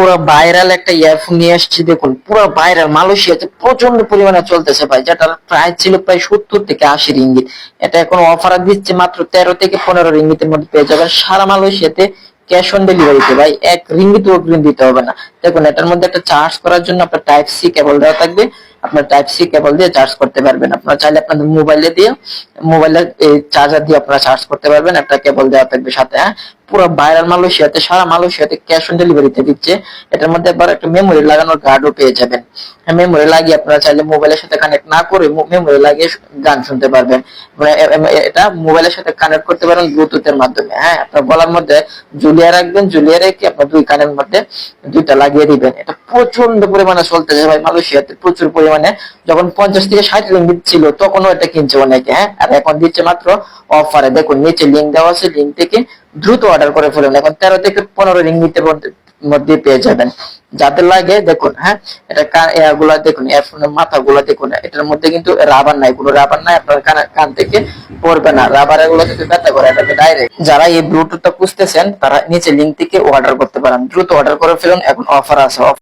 পুরো ভাইরাল একটা ইয়ারফোন নিয়ে আসছি দেখুন, পুরো ভাইরাল মালয়েশিয়াতে প্রচণ্ড পরিমাণে চলতেছে ভাই, যেটার ছিল প্রায় সত্তর থেকে আশি রিঙ্গিত এটা এখন অফার দিচ্ছে মাত্র তেরো থেকে পনেরো রিঙ্গিতের মধ্যে পেয়ে যাবেন সারা মালয়েশিয়াতে ক্যাশ অন ডেলিভারিতে ভাই, এক রিঙ্গিত অগ্রিম দিতে হবে না। দেখুন, এটার মধ্যে একটা চার্জ করার জন্য আপনার টাইপ সি কেবল দেওয়া থাকবে। আপনার টাইপ সি কেবল দিয়ে চার্জ করতে পারবেন। আপনারা চাইলে আপনাদের মোবাইলে দিয়ে মোবাইলের চার্জার দিয়ে আপনারা চার্জ করতে পারবেন। একটা কেবল দেওয়া থাকবে সাথে হ্যাঁ? পুরো ভাইরাল মালয়েশিয়াতে, সারা মালয়েশিয়াতে ক্যাশ অন ডেলিভারিতে দিচ্ছে। এটার মধ্যে একবার একটা মেমোরি লাগানোর গার্ডও পেয়ে যাবেন। মেমোরি লাগিয়ে আপনারা চাইলে মোবাইলের সাথে কানেক্ট না করে মেমোরি লাগিয়ে গান শুনতে পারবেন। এটা মোবাইলের সাথে কানেক্ট করতে পারেন ব্লুটুথের মাধ্যমে। হ্যাঁ আপনার গলার মধ্যে ঝুলিয়ে রাখবেন ঝুলিয়ে রেখে আপনার দুই কানের মধ্যে দুইটা লাগিয়ে দিবেন। এটা প্রচণ্ড পরিমাণে চলতেছে ভাই মালয়েশিয়াতে, প্রচুর পরিমাণে। যখন পঞ্চাশ থেকে ষাট রিঙ্গিত ছিল, তখনও এটা কিনছে অনেকে। হ্যাঁ আর এখন দিচ্ছে মাত্র অফারে দেখুন, নিচে লিঙ্ক দেওয়া আছে লিঙ্ক থেকে দ্রুত অর্ডার করে ফেলুন। এখন তেরো থেকে পনেরো রিঙ্গিতের মধ্যে পেয়ে যাবেন। যাদের লাগে, দেখুন হ্যাঁ এটা এগুলা দেখুন, এয়ারফোনের মাথাগুলো দেখুন, এটার মধ্যে কিন্তু রাবার নাই, কোনো রাবার নাই, আপনার কান থেকে পড়বে না। রাবার এগুলো কিন্তু ব্যথা করে, এটাকে ডাইরেক্ট যারা এই ব্লুটুথটা খুঁজতেছেন, তারা নিচে লিঙ্ক থেকে অর্ডার করতে পারেন। দ্রুত অর্ডার করে ফেলুন, এখন অফার আছে।